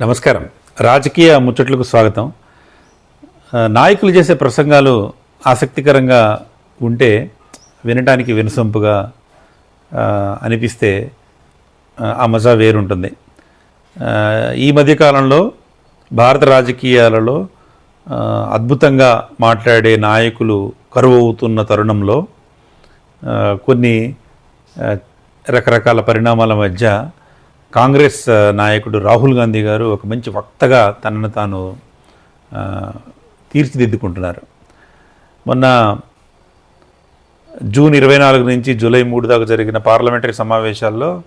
నమస్కారం. రాజకీయ ముచ్చట్లకు స్వాగతం. నాయకులు చేసే ప్రసంగాలు ఆసక్తికరంగా ఉంటే వినటానికి వినసొంపుగా అనిపిస్తే ఆ, మజా వేరుంటుంది. ఈ మధ్యకాలంలో భారత రాజకీయాలలో అద్భుతంగా మాట్లాడే నాయకులు కరువు అవుతున్న తరుణంలో కొన్ని రకరకాల పరిణామాల మధ్య కాంగ్రెస్ నాయకుడు రాహుల్ గాంధీ గారు ఒక మంచి వక్తగా తనను తాను తీర్చిదిద్దుకుంటున్నారు. మొన్న జూన్ ఇరవై నాలుగు నుంచి జూలై మూడు దాకా జరిగిన పార్లమెంటరీ సమావేశాల్లో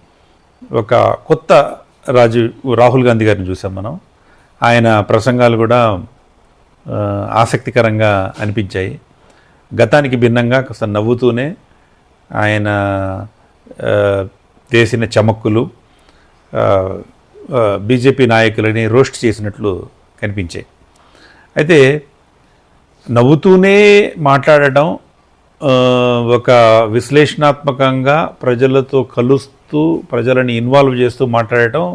ఒక కొత్త రాజు రాహుల్ గాంధీ గారిని చూసాం మనం. ఆయన ప్రసంగాలు కూడా ఆసక్తికరంగా అనిపించాయి. గతానికి భిన్నంగా కాస్త నవ్వుతూనే ఆయన చేసిన చమక్కులు బీజేపీ నాయకులని రోస్ట్ చేసినట్లు కనిపించాయి. అయితే నవ్వుతూనే మాట్లాడటం ఒక విశ్లేషణాత్మకంగా ప్రజలతో కలుస్తూ ప్రజలని ఇన్వాల్వ్ చేస్తూ మాట్లాడటం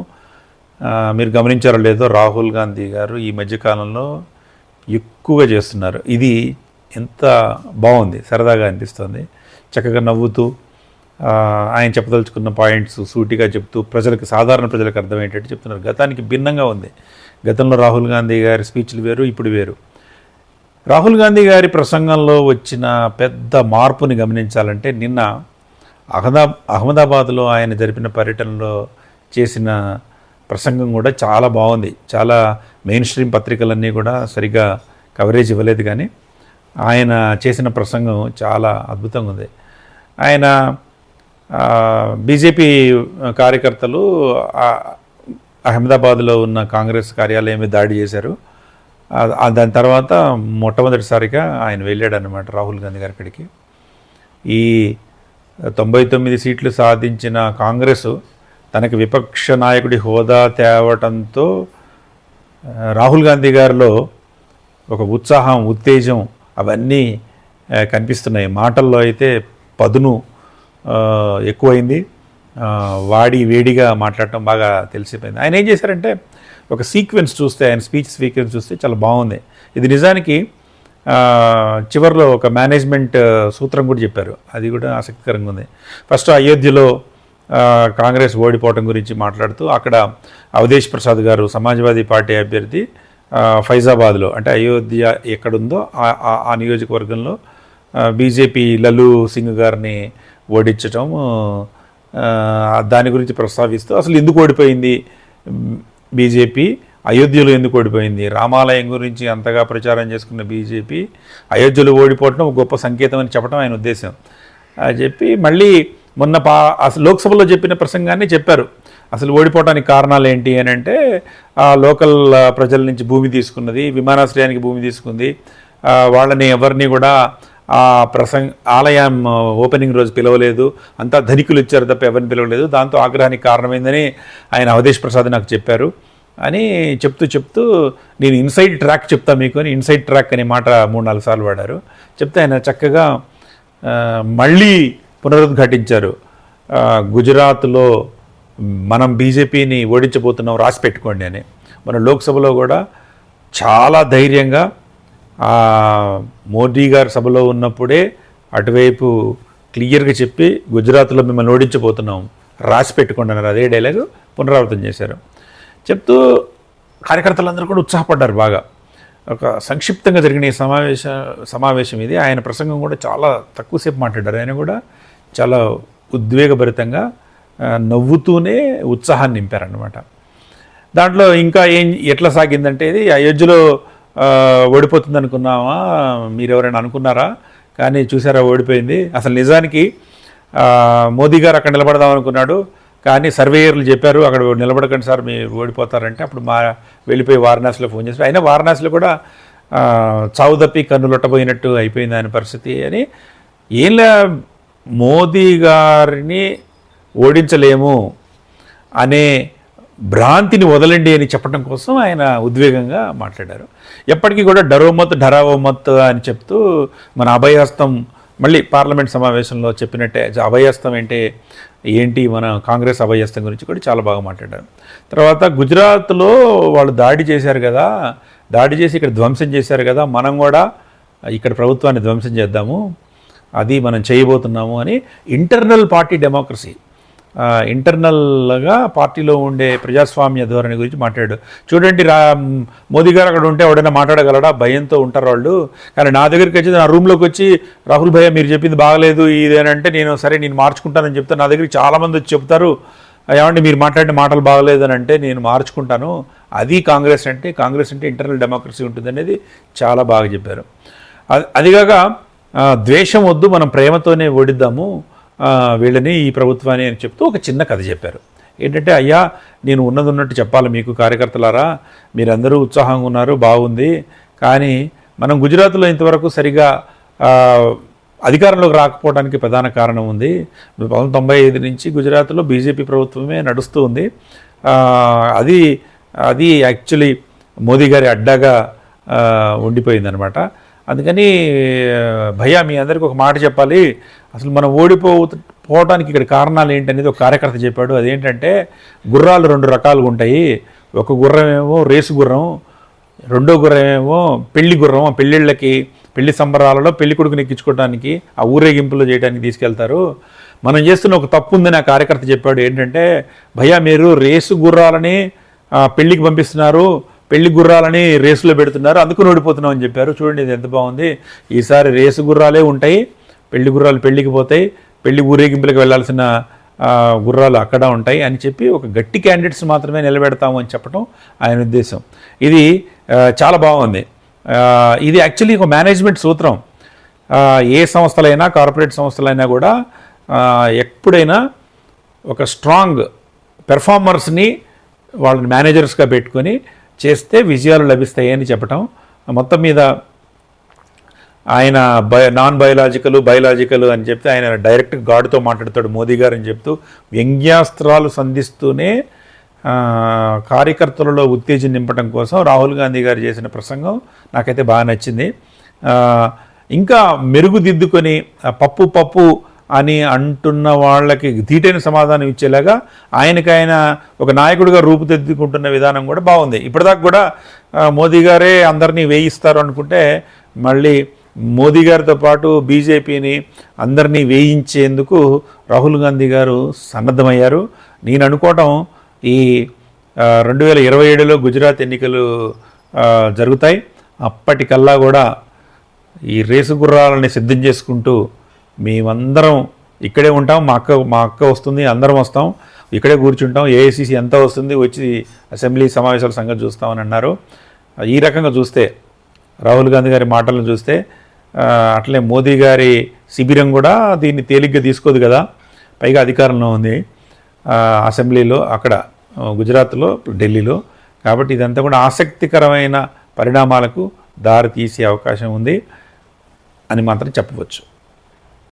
మీరు గమనించారో లేదో రాహుల్ గాంధీ గారు ఈ మధ్యకాలంలో ఎక్కువగా చేస్తున్నారు. ఇది ఎంత బాగుంది సరదాగా అనిపిస్తుంది. చక్కగా నవ్వుతూ ఆయన చెప్పదలుచుకున్న పాయింట్స్ సూటిగా చెప్తూ ప్రజలకు సాధారణ ప్రజలకు అర్థమయ్యేటట్టు చెప్తున్నారు. గతానికి భిన్నంగా ఉంది. గతంలో రాహుల్ గాంధీ గారి స్పీచ్లు వేరు ఇప్పుడు వేరు. రాహుల్ గాంధీ గారి ప్రసంగంలో వచ్చిన పెద్ద మార్పుని గమనించాలంటే నిన్న అహదా అహ్మదాబాద్లో ఆయన జరిపిన పర్యటనలో చేసిన ప్రసంగం కూడా చాలా బాగుంది. చాలా మెయిన్ స్ట్రీమ్ పత్రికలన్నీ కూడా సరిగ్గా కవరేజ్ ఇవ్వలేదు కానీ ఆయన చేసిన ప్రసంగం చాలా అద్భుతంగా ఉంది. ఆయన బీజేపీ కార్యకర్తలు అహ్మదాబాద్లో ఉన్న కాంగ్రెస్ కార్యాలయం మీద దాడి చేశారు. దాని తర్వాత మొట్టమొదటిసారిగా ఆయన వెళ్ళాడు అనమాట రాహుల్ గాంధీ గారి అక్కడికి. ఈ తొంభై తొమ్మిది సీట్లు సాధించిన కాంగ్రెస్ తనకి విపక్ష నాయకుడి హోదా తేవటంతో రాహుల్ గాంధీ గారిలో ఒక ఉత్సాహం ఉత్తేజం అవన్నీ కనిపిస్తున్నాయి. మాటల్లో అయితే పదును ఎక్కువైంది. వాడి వేడిగా మాట్లాడటం బాగా తెలిసిపోయింది. ఆయన ఏం చేశారంటే ఒక సీక్వెన్స్ చూస్తే ఆయన స్పీచ్ సీక్వెన్స్ చూస్తే చాలా బాగుంది. ఇది నిజానికి చివరిలో ఒక మేనేజ్మెంట్ సూత్రం కూడా చెప్పారు. అది కూడా ఆసక్తికరంగా ఉంది. ఫస్ట్ అయోధ్యలో కాంగ్రెస్ ఓడిపోవటం గురించి మాట్లాడుతూ అక్కడ అవధేష్ ప్రసాద్ గారు సమాజ్వాదీ పార్టీ అభ్యర్థి ఫైజాబాద్లో అంటే అయోధ్య ఎక్కడుందో ఆ- ఆ- ఆ నియోజకవర్గంలో బీజేపీ లలు సింగ్ గారిని ఓడించటం దాని గురించి ప్రస్తావిస్తూ అసలు ఎందుకు ఓడిపోయింది? బీజేపీ అయోధ్యలో ఎందుకు ఓడిపోయింది? రామాలయం గురించి అంతగా ప్రచారం చేసుకున్న బీజేపీ అయోధ్యలో ఓడిపోవటం గొప్ప సంకేతం అని చెప్పడం ఆయన ఉద్దేశం. చెప్పి మళ్ళీ మొన్న పా అసలు లోక్సభలో చెప్పిన ప్రసంగాన్ని చెప్పారు. అసలు ఓడిపోవడానికి కారణాలు ఏంటి అని అంటే ఆ లోకల్ ప్రజల నుంచి భూమి తీసుకున్నది విమానాశ్రయానికి భూమి తీసుకుంది వాళ్ళని ఎవరిని కూడా ఆ ప్రసంగ ఆలయం ఓపెనింగ్ రోజు పిలవలేదు. అంతా ధనికులు ఇచ్చారు తప్ప ఎవరిని పిలవలేదు. దాంతో ఆగ్రహానికి కారణమైందని ఆయన అవధేష్ ప్రసాద్ నాకు చెప్పారు. అని చెప్తూ చెప్తూ నేను ఇన్సైడ్ ట్రాక్ చెప్తా మీకు అని ఇన్సైడ్ ట్రాక్ అనే మాట మూడు నాలుగు సార్లు వాడారు. చెప్తే ఆయన చక్కగా మళ్ళీ పునరుద్ఘాటించారు. గుజరాత్లో మనం బీజేపీని ఓడించబోతున్నాం రాసి పెట్టుకోండి అని. మన లోక్సభలో కూడా చాలా ధైర్యంగా మోదీ గారు సభలో ఉన్నప్పుడే అటువైపు క్లియర్గా చెప్పి గుజరాత్లో మిమ్మల్ని ఓడించబోతున్నాం రాసి పెట్టుకుంటున్నారు అదే డైలాగ్ పునరావృతం చేశారు. చెప్తూ కార్యకర్తలందరూ కూడా ఉత్సాహపడ్డారు బాగా. ఒక సంక్షిప్తంగా జరిగిన ఈ సమావేశ సమావేశం ఇది. ఆయన ప్రసంగం కూడా చాలా తక్కువసేపు మాట్లాడారు. ఆయన కూడా చాలా ఉద్వేగభరితంగా నవ్వుతూనే ఉత్సాహాన్ని నింపారనమాట దాంట్లో ఇంకా ఏం ఎట్లా సాగిందంటే ఇది అయోధ్యలో ఓడిపోతుంది అనుకున్నామా మీరు ఎవరైనా అనుకున్నారా? కానీ చూసారా ఓడిపోయింది. అసలు నిజానికి మోదీ గారు అక్కడ నిలబడదాం అనుకున్నాడు. కానీ సర్వేయర్లు చెప్పారు అక్కడ నిలబడకండి సార్ మీరు ఓడిపోతారంటే అప్పుడు మా వెళ్ళిపోయి వారణాసిలో ఫోన్ చేసి అయినా వారణాసిలో కూడా చావు తప్పి కన్నులొట్టబోయినట్టు అయిపోయింది ఆయన పరిస్థితి అని. ఏంలా మోదీ గారిని ఓడించలేము అనే భ్రాంతిని వదలండి అని చెప్పడం కోసం ఆయన ఉద్వేగంగా మాట్లాడారు. ఎప్పటికీ కూడా డరోమత్ డరావోమత్ అని చెప్తూ మన అభయహస్తం మళ్ళీ పార్లమెంట్ సమావేశంలో చెప్పినట్టే అభయహస్తం అంటే ఏంటి మన కాంగ్రెస్ అభయస్థం గురించి కూడా చాలా బాగా మాట్లాడారు. తర్వాత గుజరాత్లో వాళ్ళు దాడి చేశారు కదా దాడి చేసి ఇక్కడ ధ్వంసం చేశారు కదా మనం కూడా ఇక్కడ ప్రభుత్వాన్ని ధ్వంసం చేద్దాము అది మనం చేయబోతున్నాము అని ఇంటర్నల్ పార్టీ డెమోక్రసీ ఇంటర్నల్గా పార్టీలో ఉండే ప్రజాస్వామ్య ధోరణి గురించి మాట్లాడు చూడండి రా మోదీ గారు అక్కడ ఉంటే ఎవడైనా మాట్లాడగలడా? భయంతో ఉంటారు వాళ్ళు. కానీ నా దగ్గరికి వచ్చి నా రూమ్లోకి వచ్చి రాహుల్ భయ్య మీరు చెప్పింది బాగలేదు ఇదేనంటే నేను సరే నేను మార్చుకుంటానని చెప్తాను నా దగ్గరికి చాలామంది వచ్చి చెప్తారు. ఏమంటే మీరు మాట్లాడిన మాటలు బాగలేదని అంటే నేను మార్చుకుంటాను. అది కాంగ్రెస్ అంటే కాంగ్రెస్ అంటే ఇంటర్నల్ డెమోక్రసీ ఉంటుంది అనేది చాలా బాగా చెప్పారు. అది- అదిగాక ద్వేషం వద్దు మనం ప్రేమతోనే ఓడిద్దాము. వీళ్ళని ఈ ప్రభుత్వాన్ని అని చెప్తూ ఒక చిన్న కథ చెప్పారు. ఏంటంటే అయ్యా నేను ఉన్నది ఉన్నట్టు చెప్పాలి మీకు కార్యకర్తలారా. మీరందరూ ఉత్సాహంగా ఉన్నారు బాగుంది. కానీ మనం గుజరాత్లో ఇంతవరకు సరిగా అధికారంలోకి రాకపోవడానికి ప్రధాన కారణం ఉంది. పంతొమ్మిది తొంభై ఐదు నుంచి గుజరాత్లో బీజేపీ ప్రభుత్వమే నడుస్తూ ఉంది. అది అది యాక్చువల్లీ మోదీ గారి అడ్డాగా ఉండిపోయిందనమాట అందుకని ఆ, భయ్యా మీ అందరికీ ఒక మాట చెప్పాలి. అసలు మనం ఓడిపో పోవడానికి ఇక్కడ కారణాలు ఏంటనేది ఒక కార్యకర్త చెప్పాడు. అదేంటంటే గుర్రాలు రెండు రకాలుగా ఉంటాయి. ఒక గుర్రం ఏమో రేసు గుర్రం రెండో గుర్రం ఏమో పెళ్ళి గుర్రం. ఆ పెళ్ళిళ్ళకి పెళ్ళి సంబరాలలో పెళ్ళి కొడుకుని ఎక్కించుకోవడానికి ఆ ఊరేగింపులు చేయడానికి తీసుకెళ్తారు. మనం చేస్తున్న ఒక తప్పు ఉందని ఆ కార్యకర్త చెప్పాడు. ఏంటంటే భయ్యా మీరు రేసు గుర్రాలని పెళ్ళికి పంపిస్తున్నారు. పెళ్ళి గుర్రాలని రేసులో పెడుతున్నారు. అందుకు ఓడిపోతున్నాం అని చెప్పారు. చూడండి ఇది ఎంత బాగుంది. ఈసారి రేసు గుర్రాలే ఉంటాయి. పెళ్ళి గుర్రాలు పెళ్ళికి పోతాయి పెళ్ళి ఊరేగింపులకు వెళ్ళాల్సిన గుర్రాలు అక్కడ ఉంటాయి అని చెప్పి ఒక గట్టి క్యాండిడేట్స్ మాత్రమే నిలబెడతాము అని చెప్పడం ఆయన ఉద్దేశం. ఇది చాలా బాగుంది. ఇది యాక్చువల్లీ ఒక మేనేజ్మెంట్ సూత్రం. ఏ సంస్థలైనా కార్పొరేట్ సంస్థలైనా కూడా ఎప్పుడైనా ఒక స్ట్రాంగ్ పెర్ఫార్మర్స్ని వాళ్ళని మేనేజర్స్గా పెట్టుకొని చేస్తే విజయాలు లభిస్తాయి అని చెప్పటం. మొత్తం మీద ఆయన బయ నాన్ బయలాజికల్ బయలాజికల్ అని చెప్తే ఆయన డైరెక్ట్ గాడ్తో మాట్లాడతాడు మోదీ గారు అని చెప్తూ వ్యంగ్యాస్త్రాలు సంధిస్తూనే కార్యకర్తలలో ఉత్తేజం నింపడం కోసం రాహుల్ గాంధీ గారు చేసిన ప్రసంగం నాకైతే బాగా నచ్చింది. ఇంకా మెరుగుదిద్దుకొని పప్పు పప్పు అని అంటున్న వాళ్ళకి ధీటైన సమాధానం ఇచ్చేలాగా ఆయనకి ఆయన ఒక నాయకుడిగా రూపుదిద్దుకుంటున్న విధానం కూడా బాగుంది. ఇప్పటిదాకా కూడా మోదీ గారే అందరినీ వేయిస్తారు అనుకుంటే మళ్ళీ మోదీ గారితో పాటు బీజేపీని అందరినీ వేయించేందుకు రాహుల్ గాంధీ గారు సన్నద్ధమయ్యారు. నేను అనుకోవటం ఈ రెండు వేల ఇరవై ఏడులో గుజరాత్ ఎన్నికలు జరుగుతాయి. అప్పటికల్లా కూడా ఈ రేసు గుర్రాలని సిద్ధం చేసుకుంటూ మేమందరం ఇక్కడే ఉంటాం. మా అక్క మా అక్క వస్తుంది అందరం వస్తాం. ఇక్కడే కూర్చుంటాం. ఏఐసిసి ఎంత వస్తుంది వచ్చి అసెంబ్లీ సమావేశాల సంగతి చూస్తామని అన్నారు. ఈ రకంగా చూస్తే రాహుల్ గాంధీ గారి మాటలను చూస్తే అట్లే మోదీ గారి శిబిరం కూడా దీన్ని తేలిగ్గా తీసుకోదు కదా. పైగా అధికారంలో ఉంది. అసెంబ్లీలో అక్కడ గుజరాత్లో ఢిల్లీలో. కాబట్టి ఇదంతా కూడా ఆసక్తికరమైన పరిణామాలకు దారి తీసే అవకాశం ఉంది అని మాత్రం చెప్పవచ్చు.